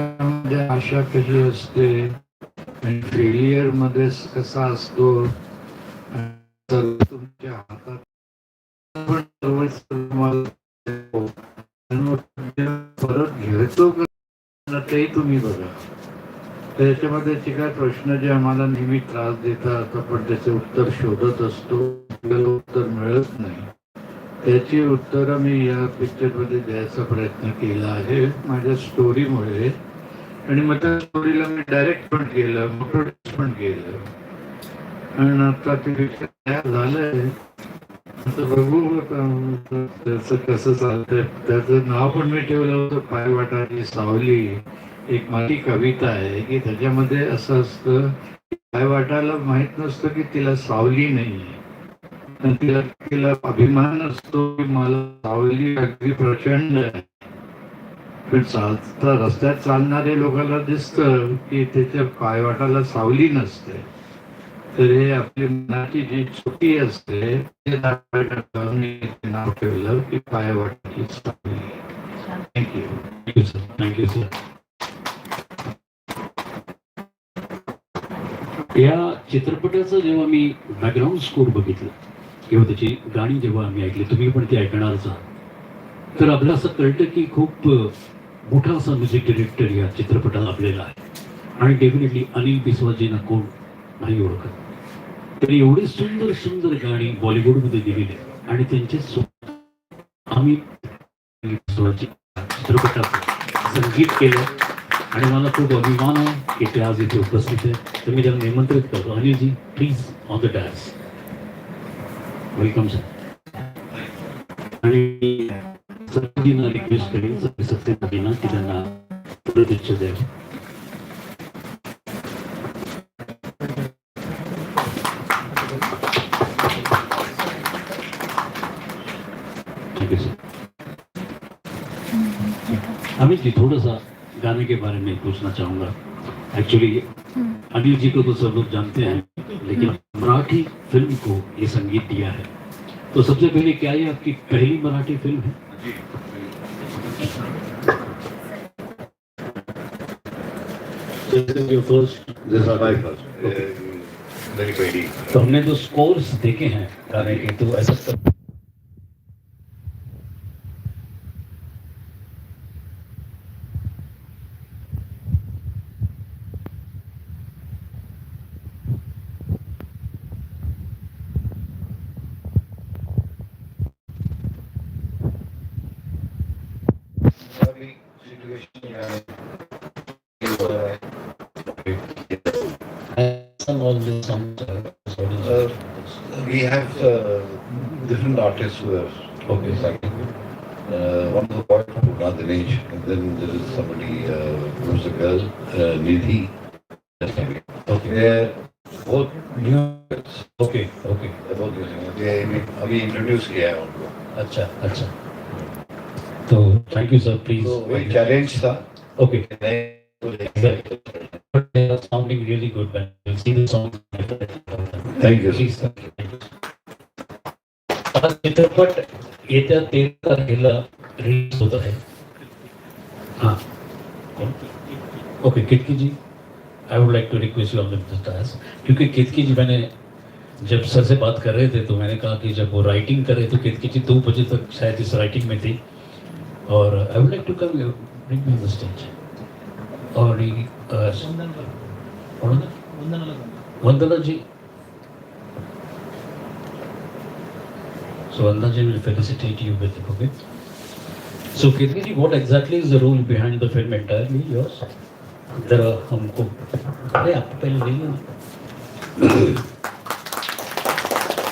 म्हणजे आयुष्यामध्ये आशा कशी असते. आणि फेलियरमध्ये कसा असतो? तुमच्या हातात परत घेतो तेही तुम्ही बघा. त्याच्यामध्ये जे काय प्रश्न जे आम्हाला नेहमी त्रास देतात आपण त्याचे उत्तर शोधत असतो आपल्याला उत्तर मिळत नाही. त्याची उत्तरं मी या पिक्चरमध्ये द्यायचा प्रयत्न केला आहे. माझ्या स्टोरीमुळे आणि मग त्या स्टोरीला मी डायरेक्ट पण केलं प्रोड्यूस पण केलं. आणि आता ते पिक्चर तयार झालंय आता बघू आता त्याचं कसं चालतंय. त्याचं नाव पण मी ठेवलं होतं पाय वाटाची सावली. एक माझी कविता आहे की त्याच्यामध्ये असं असतं पाय वाटायला माहीत नसतं की तिला सावली नाही तिला तिला अभिमान असतो की मला सावली अगदी प्रचंड आहे. चालता रस्त्यात चालणारे लोकांना दिसतं की त्याच्या पायवाटाला सावली नसते. तर हे आपली मनाची जी चुकी असते ते नाव ठेवलं की पायवाटाची सावली. Thank you thank you sir thank you sir या चित्रपटाचं जेव्हा मी बॅकग्राऊंड स्कोर बघितलं किंवा त्याची गाणी जेव्हा आम्ही ऐकली तुम्ही पण ती ऐकणारच आहात. तर आपलं असं कळतं की खूप मोठा असा म्युझिक डिरेक्टर या चित्रपटात लाभलेला आहे. आणि डेफिनेटली अनिल बिस्वाजींना कोण नाही ओळखत. तर एवढी सुंदर सुंदर गाणी बॉलिवूडमध्ये दिलेली आणि त्यांचे आम्ही चित्रपटात संगीत केलं. आणि मला खूप अभिमान आहे की ते आज इथे उपस्थित आहे तर मी त्यांना निमंत्रित करतो. Anilji please on the dance welcome sir आणि रिक्वेस्ट करेन सर अमित जी थोड़ा सा गाने के बारे में पूछना चाहूँगा। एक्चुअली अनिल जी को तो सब लोग जानते हैं लेकिन मराठी फ़िल्म को ये संगीत दिया है। तो सबसे पहले क्या ये आपकी पहली मराठी फ़िल्म है? This is your first This is my first. Uh, very very. तो हमने जो स्कोर्स देखे हैं गाने के तो ऐसा different artists who have Okay. sung. Uh, one of the boy from Dinesh, and then there is somebody uh, who's a girl, uh, Nidhi. Okay. They're both new. Okay. Okay. They're both using it. They अभी अभी introduce KIA है उनको अच्छा अच्छा तो thank you sir please तो वही challenge था okay But they are sounding really good when you see the song. Thank you. Please, thank you. आता चित्रपट येत्या तेरा तारखेला रिलीज़ होत आहे. हाँ. Okay Ketki ji I would like to request you on the क्योंकि कितकी जी मैंने जब सर से बात कर रहे थे तो मैंने कहा कि जब वो राइटिंग करे तो केतकी जी दो बजे तक शायद इस राइटिंग में थी। और I would like to come bring me the stage और कौन वंदना जी So Vanda ji will felicitate you with it, okay? So Kirti what exactly is the role behind the film entirely yours? जरा हमको अरे आप पहले लेना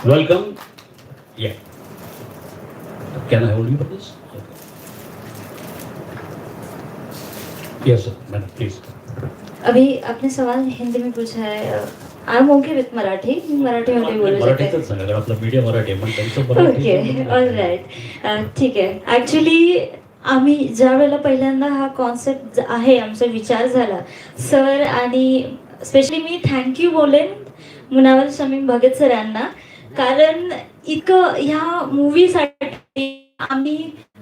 वेलकम या can I hold you for this yes sir madam please अभी आपने सवाल हिंदी में पूछा है ओके विथ मराठी मराठीमध्ये बोलू ओके ऑल राईट ठीक आहे. ॲक्च्युली आम्ही ज्या वेळेला पहिल्यांदा हा कॉन्सेप्ट आहे आमचा विचार झाला सर आणि स्पेशली मी थँक्यू बोलेन मुनावर शमीम भगत सर यांना. कारण इतकं ह्या मूवीसाठी आम्ही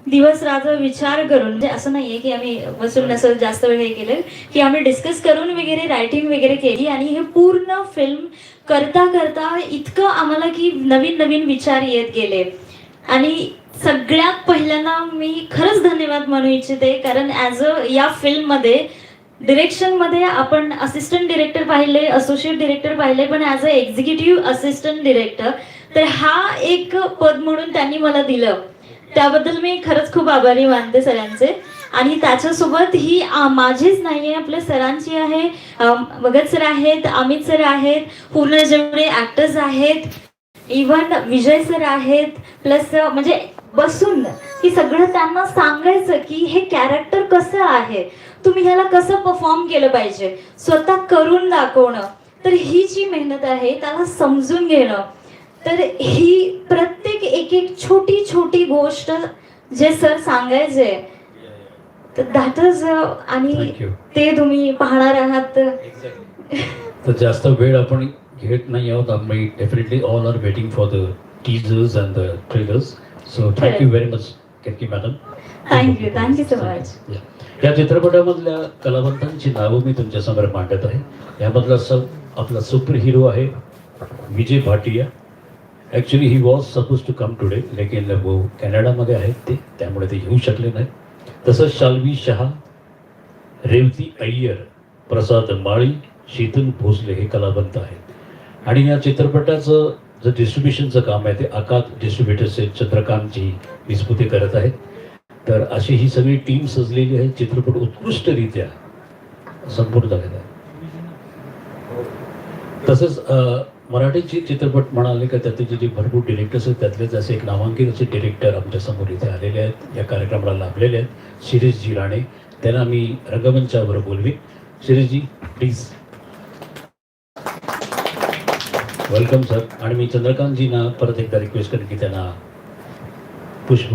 दिवस रात्र विचार करून म्हणजे असं नाहीये की आम्ही बसून असं जास्त वेळ हे केलं की आम्ही डिस्कस करून वगैरे रायटिंग वगैरे केली आणि हे पूर्ण फिल्म करता करता इतकं आम्हाला की नवीन नवीन विचार येत गेले. आणि सगळ्यात पहिल्यांदा मी खरंच धन्यवाद म्हणू इच्छिते कारण ॲज अ या फिल्ममध्ये डिरेक्शनमध्ये आपण असिस्टंट डिरेक्टर पाहिले असोसिएट डिरेक्टर पाहिले पण as a executive assistant director तर हा एक पद म्हणून त्यांनी मला दिलं. त्याबद्दल मी खरंच खूप आभारी मानते सरांचे. आणि त्याच्यासोबत ही माझीच नाही आहे आपल्या सरांची आहे. भगत सर आहेत अमित सर आहेत पूर्ण जेवढे ॲक्टर्स आहेत इवन विजय सर आहेत प्लस म्हणजे बसून की सगळं त्यांना सांगायचं की हे कॅरेक्टर कसं आहे? तुम्ही ह्याला कसं परफॉर्म केलं पाहिजे? स्वतः करून दाखवणं. तर ही जी मेहनत आहे त्याला समजून घेणं. तर ही प्रत्येक एक एक छोटी छोटी गोष्ट जे सर सांगायचे तर दॅट इज आणि थँक्यू ते तुम्ही पाहणार आहात. तर जास्त वेळ आपण घेत नाही आहोत. आम्ही definitely all are waiting for the teasers and the trailers so thank you very much Ketki madam thank you thank you so much या चित्रपटामधल्या कलावंतांची नावं मी तुमच्यासमोर मांडत आहे. यामधला सब आपला सुपर हिरो आहे Vijay Bhatia. Actually he was suppose to come today लेकिन वो कॅनडामध्ये आहेत ते त्यामुळे ते येऊ शकले नाही. तसंच शाल्वी शहा रेवती अय्यर प्रसाद माळी शीतल भोसले हे कलावंत आहेत. आणि या चित्रपटाचं जे डिस्ट्रीब्युशनचं काम आहे ते आकात डिस्ट्रीब्युटर्सचे चंद्रकांतजी विस्पुते करत आहेत. तर अशी ही सगळी टीम सजलेली आहे चित्रपट उत्कृष्टरित्या संपूर्ण झालेला आहे. तसंच मराठीचे चित्रपट म्हणाले का त्यातले जे भरपूर डिरेक्टर्स आहेत त्यातले जसे एक नामांकित असे डिरेक्टर आमच्यासमोर इथे आलेले आहेत. या कार्यक्रमाला लाभलेले आहेत. शिरीषजी राणे. त्यांना मी रंगमंचावर बोलवी. शिरीषजी प्लीज वेलकम सर आणि मी चंद्रकांतजींना परत एकदा रिक्वेस्ट करेन की त्यांना पुष्प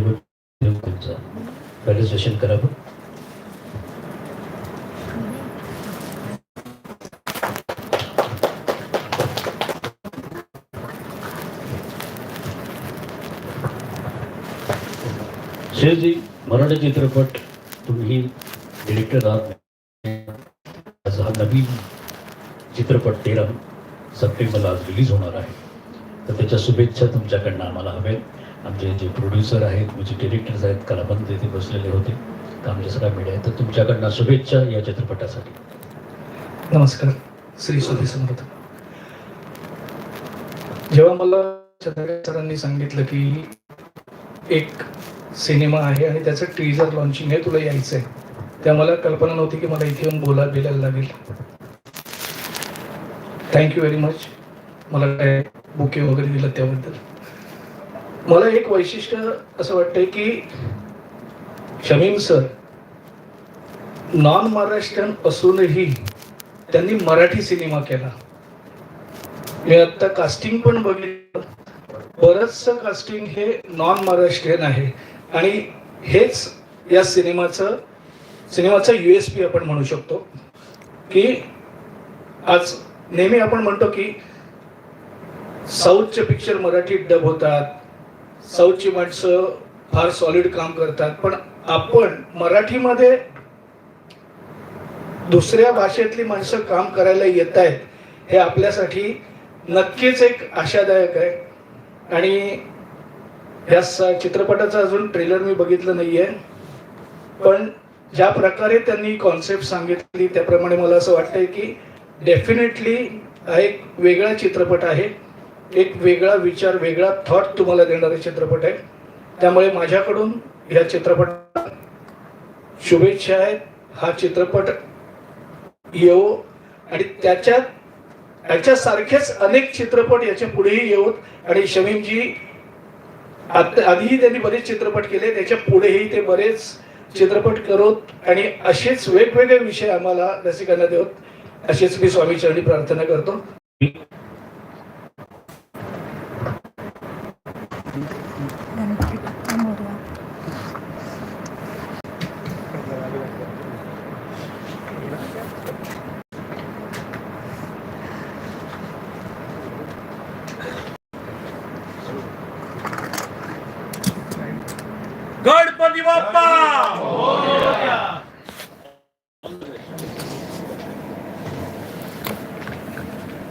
देऊन रजिस्ट्रेशन करावं शेरजी मराठी चित्रपट तुम्ही डिरेक्टर आहात. हा नवीन चित्रपट तेरा सप्टेंबरला आज रिलीज होणार आहे. तर त्याच्या शुभेच्छा तुमच्याकडनं आम्हाला हव्या आमचे जे प्रोड्युसर आहेत म्हणजे डिरेक्टर्स आहेत कलाबंद तिथे बसलेले होते. तर आमच्या सगळ्या मीडिया आहेत. तर तुमच्याकडनं शुभेच्छा या चित्रपटासाठी. नमस्कार. श्री सुधी समर्थ. जेव्हा मला सरांनी सांगितलं की एक सिनेमा आहे आणि त्याचं टीजर लॉन्चिंग आहे तुला यायचं आहे त्या मला कल्पना नव्हती की मला इथे येऊन बोला बिलायला लागेल. थँक्यू व्हेरी मच मला काय बुके वगैरे दिलं त्याबद्दल. मला एक वैशिष्ट्य असं वाटतंय की शमीम सर नॉन महाराष्ट्रीयन असूनही त्यांनी मराठी सिनेमा केला. मी आता कास्टिंग पण बघितलं. बरंचसं कास्टिंग हे नॉन महाराष्ट्रीयन आहे. आणि हेच या सिनेमाचं सिनेमाचं यू एस पी आपण म्हणू शकतो की आज नेहमी आपण म्हणतो की साऊथचे पिक्चर मराठीत डब होतात साऊथची माणसं फार सॉलिड काम करतात पण आपण मराठीमध्ये दुसऱ्या भाषेतली माणसं काम करायला येत आहेत हे आपल्यासाठी नक्कीच एक आशादायक आहे. आणि या स- चित्रपटाचं अजून ट्रेलर मी बघितलं नाहीये. पण ज्या प्रकारे त्यांनी कॉन्सेप्ट सांगितली त्याप्रमाणे मला असं वाटतंय की डेफिनेटली हा एक वेगळा चित्रपट आहे. एक वेगळा विचार वेगळा थॉट तुम्हाला देणारा चित्रपट आहे. त्यामुळे माझ्याकडून या चित्रपट शुभेच्छा आहेत. हा चित्रपट येवो आणि त्याच्यात याच्यासारखेच अनेक चित्रपट याच्या पुढेही येऊत आणि शमीमजी आधीही त्यांनी बरेच चित्रपट केले त्याच्या पुढेही ते बरेच चित्रपट करत आणि असेच वेगवेगळे विषय आम्हाला रसिकांना देत असेच मी स्वामी चरणी प्रार्थना करतो. にワッ